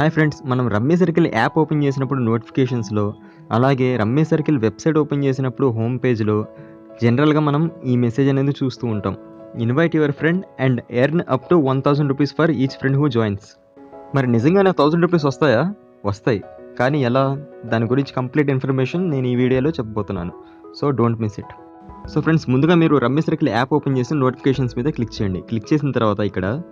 Hi friends మనం rummy circle app open చేసినప్పుడు నోటిఫికేషన్స్లో అలాగే రమ్మీ సర్కిల్ వెబ్సైట్ ఓపెన్ చేసినప్పుడు హోమ్ పేజ్లో జనరల్గా మనం ఈ మెసేజ్ అనేది చూస్తూ ఉంటాం. Invite your friend and earn up to one thousand rupees for each friend who joins మరి నిజంగానే థౌసండ్ రూపీస్ వస్తాయా? వస్తాయి. కానీ ఎలా? దాని గురించి కంప్లీట్ ఇన్ఫర్మేషన్ నేను ఈ వీడియోలో చెప్పబోతున్నాను. So don't miss it so friends ముందుగా మీరు రమ్మీ సర్కిల్ యాప్ ఓపెన్ చేసి నోటిఫికేషన్స్ మీద క్లిక్ చేయండి. క్లిక్ చేసిన తర్వాత ఇక్కడ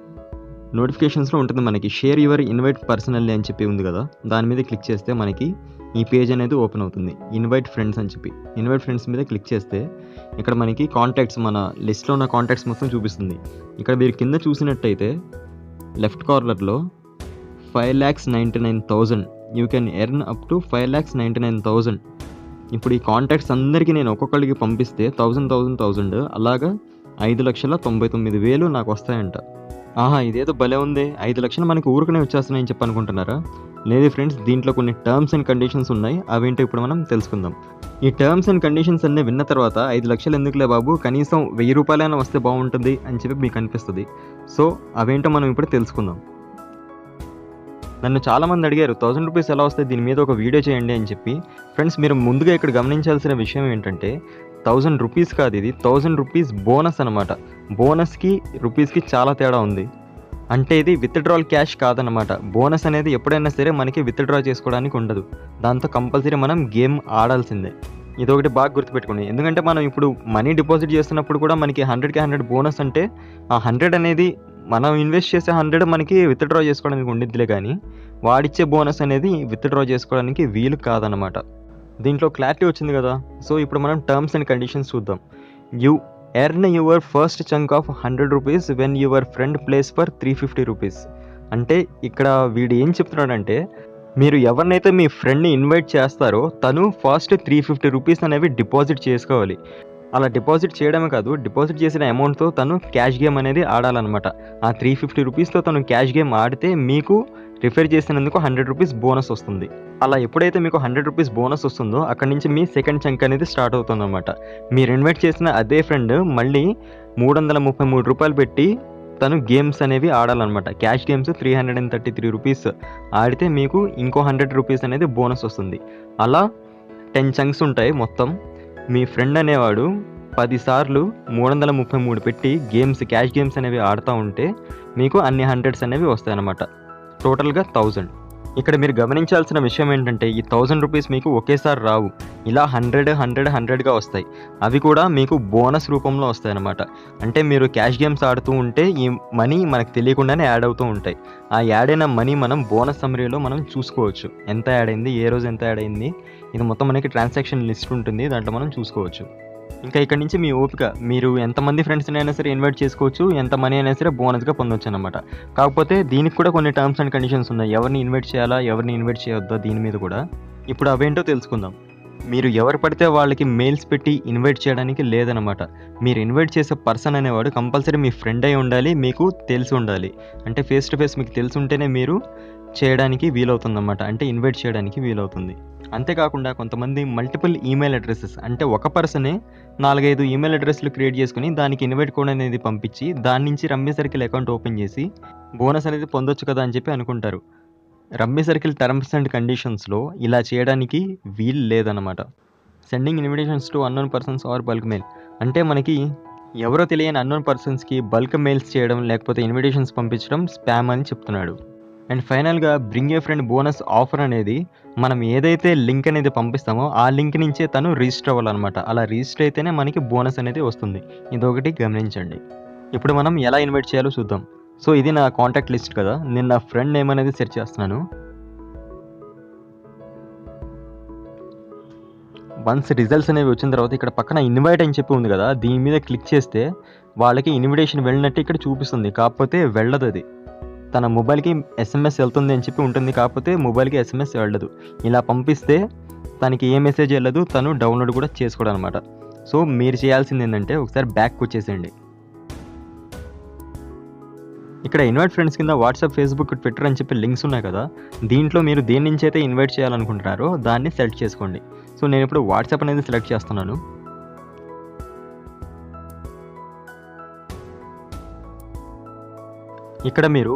నోటిఫికేషన్స్లో ఉంటుంది మనకి షేర్ యువర్ ఇన్వైట్ పర్సనల్లీ అని చెప్పి ఉంది కదా. దాని మీద క్లిక్ చేస్తే మనకి ఈ పేజ్ అనేది ఓపెన్ అవుతుంది. ఇన్వైట్ ఫ్రెండ్స్ అని చెప్పి. ఇన్వైట్ ఫ్రెండ్స్ మీద క్లిక్ చేస్తే ఇక్కడ మనకి కాంటాక్ట్స్ మన లిస్ట్లో ఉన్న కాంటాక్ట్స్ మొత్తం చూపిస్తుంది. ఇక్కడ మీరు కింద చూసినట్టయితే లెఫ్ట్ కార్నర్లో five lakhs ninety nine thousand you can earn up to five lakhs ninety nine thousand ఇప్పుడు ఈ కాంటాక్ట్స్ అందరికీ నేను ఒక్కొక్కరికి పంపిస్తే థౌజండ్ థౌజండ్ థౌజండ్ అలాగా ఐదు లక్షల తొంభై తొమ్మిది వేలు నాకు వస్తాయంట. ఆహా ఇదేదో భలే ఉంది. ఐదు లక్షలు మనకి ఊరికనే వచ్చేస్తున్నాయని చెప్పి అనుకుంటున్నారా? లేదు ఫ్రెండ్స్ దీంట్లో కొన్ని టర్మ్స్ అండ్ కండిషన్స్ ఉన్నాయి. అవేంటో ఇప్పుడు మనం తెలుసుకుందాం. ఈ టర్మ్స్ అండ్ కండిషన్స్ అన్నీ విన్న తర్వాత ఐదు లక్షలు ఎందుకులే బాబు? కనీసం వెయ్యి రూపాయలైనా వస్తే బాగుంటుంది అని చెప్పి మీకు అనిపిస్తుంది. సో అవేంటో మనం ఇప్పుడు తెలుసుకుందాం. నన్ను చాలామంది అడిగారు థౌసండ్ రూపీస్ ఎలా వస్తే దీని మీద ఒక వీడియో చేయండి అని చెప్పి. ఫ్రెండ్స్ మీరు ముందుగా ఇక్కడ గమనించాల్సిన విషయం ఏంటంటే థౌజండ్ రూపీస్ కాదు ఇది. థౌజండ్ రూపీస్ బోనస్ అనమాట బోనస్కి రూపీస్కి చాలా తేడా ఉంది. అంటే ఇది విత్డ్రాల్ క్యాష్ కాదనమాట బోనస్ అనేది ఎప్పుడైనా సరే మనకి విత్డ్రా చేసుకోవడానికి ఉండదు. దాంతో కంపల్సరీ మనం గేమ్ ఆడాల్సిందే. ఇది ఒకటి బాగా గుర్తుపెట్టుకోండి. ఎందుకంటే మనం ఇప్పుడు మనీ డిపాజిట్ చేస్తున్నప్పుడు కూడా మనకి హండ్రెడ్కి హండ్రెడ్ బోనస్ అంటే ఆ హండ్రెడ్ అనేది మనం ఇన్వెస్ట్ చేసే హండ్రెడ్ మనకి విత్డ్రా చేసుకోవడానికి ఉండిద్దిలే కానీ వాడిచ్చే బోనస్ అనేది విత్డ్రా చేసుకోవడానికి వీలు కాదనమాట దీంట్లో క్లారిటీ వచ్చింది కదా. సో ఇప్పుడు మనం టర్మ్స్ అండ్ కండిషన్స్ చూద్దాం. You earn your first chunk of hundred rupees when your friend plays for three fifty rupees అంటే ఇక్కడ వీడు ఏం చెప్తున్నాడంటే మీరు ఎవరినైతే మీ ఫ్రెండ్ని ఇన్వైట్ చేస్తారో తను ఫస్ట్ త్రీ ఫిఫ్టీ రూపీస్ అనేవి డిపాజిట్ చేసుకోవాలి. అలా డిపాజిట్ చేయడమే కాదు డిపాజిట్ చేసిన అమౌంట్తో తను క్యాష్ గేమ్ అనేది ఆడాలన్నమాట. ఆ త్రీ ఫిఫ్టీ రూపీస్తో తను క్యాష్ గేమ్ ఆడితే మీకు రిఫర్ చేసినందుకు హండ్రెడ్ రూపీస్ బోనస్ వస్తుంది. అలా ఎప్పుడైతే మీకు హండ్రెడ్ రూపీస్ బోనస్ వస్తుందో అక్కడి నుంచి మీ సెకండ్ చంక్ అనేది స్టార్ట్ అవుతుంది అనమాట మీరు ఇన్వైట్ చేసిన అదే ఫ్రెండ్ మళ్ళీ మూడు వందల ముప్పై మూడు రూపాయలు పెట్టి తను గేమ్స్ అనేవి ఆడాలన్నమాట. Cash games three hundred and thirty three rupees ఆడితే మీకు ఇంకో హండ్రెడ్ రూపీస్ అనేది బోనస్ వస్తుంది. అలా టెన్ చంక్స్ ఉంటాయి మొత్తం. మీ ఫ్రెండ్ అనేవాడు పదిసార్లు మూడు వందల ముప్పై మూడు పెట్టి గేమ్స్ క్యాష్ గేమ్స్ అనేవి ఆడుతూ ఉంటే మీకు అన్ని హండ్రెడ్స్ అనేవి వస్తాయన్నమాట. టోటల్గా థౌజండ్ ఇక్కడ మీరు గమనించాల్సిన విషయం ఏంటంటే ఈ థౌజండ్ రూపీస్ మీకు ఒకేసారి రావు. ఇలా హండ్రెడ్ హండ్రెడ్ హండ్రెడ్గా వస్తాయి. అవి కూడా మీకు బోనస్ రూపంలో వస్తాయి అన్నమాట అంటే మీరు క్యాష్ గేమ్స్ ఆడుతూ ఉంటే ఈ మనీ మనకు తెలియకుండానే యాడ్ అవుతూ ఉంటాయి. ఆ యాడ్ అయిన మనీ మనం బోనస్ సమరీలో మనం చూసుకోవచ్చు. ఎంత యాడ్ అయింది ఏ రోజు ఎంత యాడ్ అయింది ఇది మొత్తం మనకి ట్రాన్సాక్షన్ లిస్ట్ ఉంటుంది దాంట్లో మనం చూసుకోవచ్చు. ఇంకా ఇక్కడ నుంచి మీ ఓపిక మీరు ఎంతమంది ఫ్రెండ్స్ని అయినా సరే ఇన్వైట్ చేసుకోవచ్చు ఎంత మనీ అయినా సరే బోనస్గా పొందొచ్చు అనమాట కాకపోతే దీనికి కూడా కొన్ని టర్మ్స్ అండ్ కండిషన్స్ ఉన్నాయి. ఎవరిని ఇన్వైట్ చేయాలా ఎవరిని ఇన్వైట్ చేయొద్దా దీని మీద కూడా. ఇప్పుడు అవేంటో తెలుసుకుందాం. మీరు ఎవరు పడితే వాళ్ళకి మెయిల్స్ పెట్టి ఇన్వైట్ చేయడానికి లేదనమాట. మీరు ఇన్వైట్ చేసే పర్సన్ అనేవాడు కంపల్సరీ మీ ఫ్రెండ్ అయి ఉండాలి మీకు తెలిసి ఉండాలి. అంటే ఫేస్ టు ఫేస్ మీకు తెలిసి ఉంటేనే మీరు చేయడానికి వీలవుతుందన్నమాట. అంటే ఇన్వైట్ చేయడానికి వీలవుతుంది. అంతేకాకుండా కొంతమంది మల్టిపుల్ ఈమెయిల్ అడ్రసెస్ అంటే ఒక పర్సనే నాలుగైదు ఈమెయిల్ అడ్రస్లు క్రియేట్ చేసుకుని దానికి ఇన్వైట్ కోడ్ అనేది పంపించి దాని నుంచి రమ్మీ సర్కిల్ అకౌంట్ ఓపెన్ చేసి బోనస్ అనేది పొందొచ్చు కదా అని చెప్పి అనుకుంటారు. రమ్మీ సర్కిల్ టర్మ్స్ అండ్ కండిషన్స్లో ఇలా చేయడానికి వీలు లేదనమాట sending invitations to unknown persons or bulk mail అంటే మనకి ఎవరో తెలియని అన్నోన్ పర్సన్స్కి బల్క్ మెయిల్స్ చేయడం లేకపోతే ఇన్విటేషన్స్ పంపించడం స్పామ్ అని చెప్తున్నాడు. అండ్ ఫైనల్గా bring a friend bonus offer అనేది మనం ఏదైతే లింక్ అనేది పంపిస్తామో ఆ లింక్ నుంచే తను రిజిస్టర్ అవ్వాలన్నమాట. అలా రిజిస్టర్ అయితేనే మనకి బోనస్ అనేది వస్తుంది. ఇదొకటి గమనించండి. ఇప్పుడు మనం ఎలా ఇన్వైట్ చేయాలో చూద్దాం. సో ఇది నా కాంటాక్ట్ లిస్ట్ కదా. నేను నా ఫ్రెండ్ నేమ్ అనేది సెర్చ్ చేస్తున్నాను. వన్స్ రిజల్ట్స్ అనేవి వచ్చిన తర్వాత ఇక్కడ పక్కన ఇన్వైట్ అని చెప్పి ఉంది కదా. దీని మీద క్లిక్ చేస్తే వాళ్ళకి ఇన్విటేషన్ వెళ్ళినట్టు ఇక్కడ చూపిస్తుంది. కాకపోతే వెళ్ళదు అది. తన మొబైల్కి ఎస్ఎంఎస్ వెళ్తుంది అని చెప్పి ఉంటుంది కాకపోతే మొబైల్కి ఎస్ఎంఎస్ వెళ్ళదు. ఇలా పంపిస్తే తనకి ఏ మెసేజ్ వెళ్ళదు తను డౌన్లోడ్ కూడా చేసుకోవడం అనమాట సో మీరు చేయాల్సింది ఏంటంటే ఒకసారి బ్యాక్ వచ్చేసేయండి. ఇక్కడ ఇన్వైట్ ఫ్రెండ్స్ కింద వాట్సాప్ ఫేస్బుక్ ట్విట్టర్ అని చెప్పి లింక్స్ ఉన్నాయి కదా. దీంట్లో మీరు దేని నుంచి అయితే ఇన్వైట్ చేయాలనుకుంటున్నారో దాన్ని సెలెక్ట్ చేసుకోండి. సో నేను ఇప్పుడు వాట్సాప్ అనేది సెలెక్ట్ చేస్తున్నాను. ఇక్కడ మీరు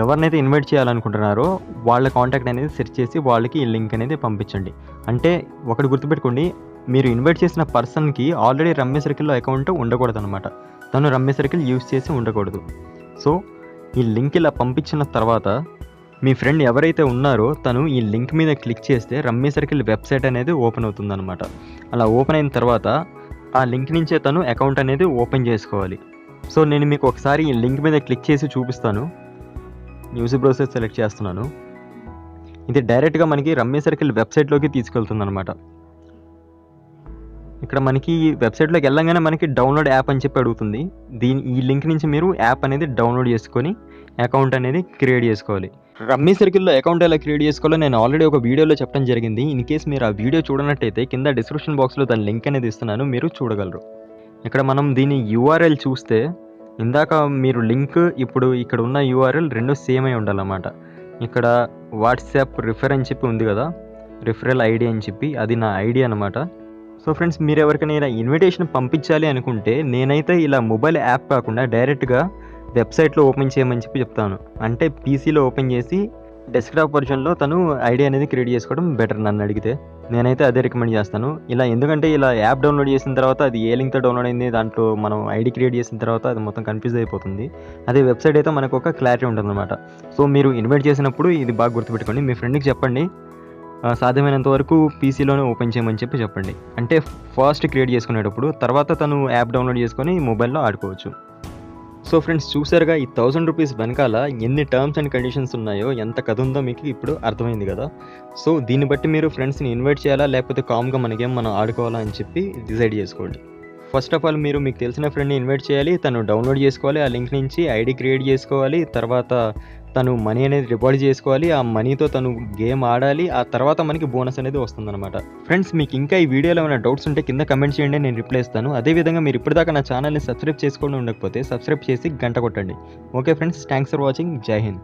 ఎవరినైతే ఇన్వైట్ చేయాలనుకుంటున్నారో వాళ్ళ కాంటాక్ట్ అనేది సెర్చ్ చేసి వాళ్ళకి ఈ లింక్ అనేది పంపించండి. అంటే ఒకటి గుర్తుపెట్టుకోండి మీరు ఇన్వైట్ చేసిన పర్సన్కి ఆల్రెడీ రమ్య సర్కిల్లో అకౌంట్ ఉండకూడదు అనమాట తను రమ్య సర్కిల్ యూస్ చేసి ఉండకూడదు. సో ఈ లింక్ ఇలా పంపించిన తర్వాత మీ ఫ్రెండ్ ఎవరైతే ఉన్నారో తను ఈ లింక్ మీద క్లిక్ చేస్తే రమ్య సర్కిల్ వెబ్సైట్ అనేది ఓపెన్ అవుతుందన్నమాట. అలా ఓపెన్ అయిన తర్వాత ఆ లింక్ నుంచే తను అకౌంట్ అనేది ఓపెన్ చేసుకోవాలి. సో నేను మీకు ఒకసారి ఈ లింక్ మీద క్లిక్ చేసి చూపిస్తాను. న్యూస్ బ్రౌజర్ సెలెక్ట్ చేస్తున్నాను. ఇది డైరెక్ట్గా మనకి రమ్య సర్కిల్ వెబ్సైట్లోకి తీసుకెళ్తుంది అనమాట ఇక్కడ మనకి ఈ వెబ్సైట్లోకి వెళ్ళంగానే మనకి డౌన్లోడ్ యాప్ అని చెప్పి అడుగుతుంది. దీని ఈ లింక్ నుంచి మీరు యాప్ అనేది డౌన్లోడ్ చేసుకొని అకౌంట్ అనేది క్రియేట్ చేసుకోవాలి. రమ్మీ సర్కిల్లో అకౌంట్ ఎలా క్రియేట్ చేసుకోవాలో నేను ఆల్రెడీ ఒక వీడియోలో చెప్పడం జరిగింది. ఇన్ కేస్ మీరు ఆ వీడియో చూడనట్టయితే కింద డిస్క్రిప్షన్ బాక్స్లో దాని లింక్ అనేది ఇస్తున్నాను. మీరు చూడగలరు. ఇక్కడ మనం దీని యూఆర్ఎల్ చూస్తే ఇందాక మీరు లింక్ ఇప్పుడు ఇక్కడ ఉన్న యూఆర్ఎల్ రెండు సేమ్ అయి ఉండాలన్నమాట. ఇక్కడ వాట్సాప్ రిఫర్ అని చెప్పి ఉంది కదా రిఫరల్ ఐడి అని చెప్పి అది నా ఐడి అనమాట సో ఫ్రెండ్స్ మీరు ఎవరికైనా ఇన్విటేషన్ పంపించాలి అనుకుంటే నేనైతే ఇలా మొబైల్ యాప్ కాకుండా డైరెక్ట్గా వెబ్సైట్లో ఓపెన్ చేయమని చెప్పి చెప్తాను. అంటే పీసీలో ఓపెన్ చేసి డెస్క్టాప్ వర్షన్లో తను ఐడి అనేది క్రియేట్ చేసుకోవడం బెటర్ నన్ను అడిగితే. నేనైతే అదే రికమెండ్ చేస్తాను. ఇలా ఎందుకంటే ఇలా యాప్ డౌన్లోడ్ చేసిన తర్వాత అది ఏ లింక్తో డౌన్లోడ్ అయింది దాంట్లో మనం ఐడి క్రియేట్ చేసిన తర్వాత అది మొత్తం కన్ఫ్యూజ్ అయిపోతుంది. అదే వెబ్సైట్ అయితే మనకు ఒక క్లారిటీ ఉంటుందన్నమాట. సో మీరు ఇన్వైట్ చేసినప్పుడు ఇది బాగా గుర్తుపెట్టుకోండి. మీ ఫ్రెండ్కి చెప్పండి. సాధ్యమైనంత వరకు పీసీలోనే ఓపెన్ చేయమని చెప్పి చెప్పండి. అంటే ఫస్ట్ క్రియేట్ చేసుకునేటప్పుడు తర్వాత తను యాప్ డౌన్లోడ్ చేసుకొని మొబైల్లో ఆడుకోవచ్చు. సో ఫ్రెండ్స్ చూసారుగా ఈ థౌజండ్ రూపీస్ వెనకాల ఎన్ని టర్మ్స్ అండ్ కండిషన్స్ ఉన్నాయో ఎంత కథ ఉందో మీకు ఇప్పుడు అర్థమైంది కదా. సో దీన్ని బట్టి మీరు ఫ్రెండ్స్ని ఇన్వైట్ చేయాలా లేకపోతే కామ్గా మనకేం మనం ఆడుకోవాలా అని చెప్పి డిసైడ్ చేసుకోండి. ఫస్ట్ ఆఫ్ ఆల్ మీరు మీకు తెలిసిన ఫ్రెండ్ని ఇన్వైట్ చేయాలి తను డౌన్లోడ్ చేసుకోవాలి ఆ లింక్ నుంచి ఐడి క్రియేట్ చేసుకోవాలి తర్వాత తను మనీ అనేది రివార్డ్ చేసుకోవాలి ఆ మనీతో తను గేమ్ ఆడాలి ఆ తర్వాత మనకి బోనస్ అనేది వస్తుందన్నమాట. ఫ్రెండ్స్ మీకు ఇంకా ఈ వీడియోలో ఏమైనా డౌట్స్ ఉంటే కింద కమెంట్ చేయండి నేను రిప్లై ఇస్తాను. అదేవిధంగా మీరు ఇప్పటిదాకా నా ఛానల్ని సబ్స్క్రైబ్ చేసుకోండి ఉండకపోతే సబ్స్క్రైబ్ చేసి గంట కొట్టండి. Okay friends thanks for watching Jai Hind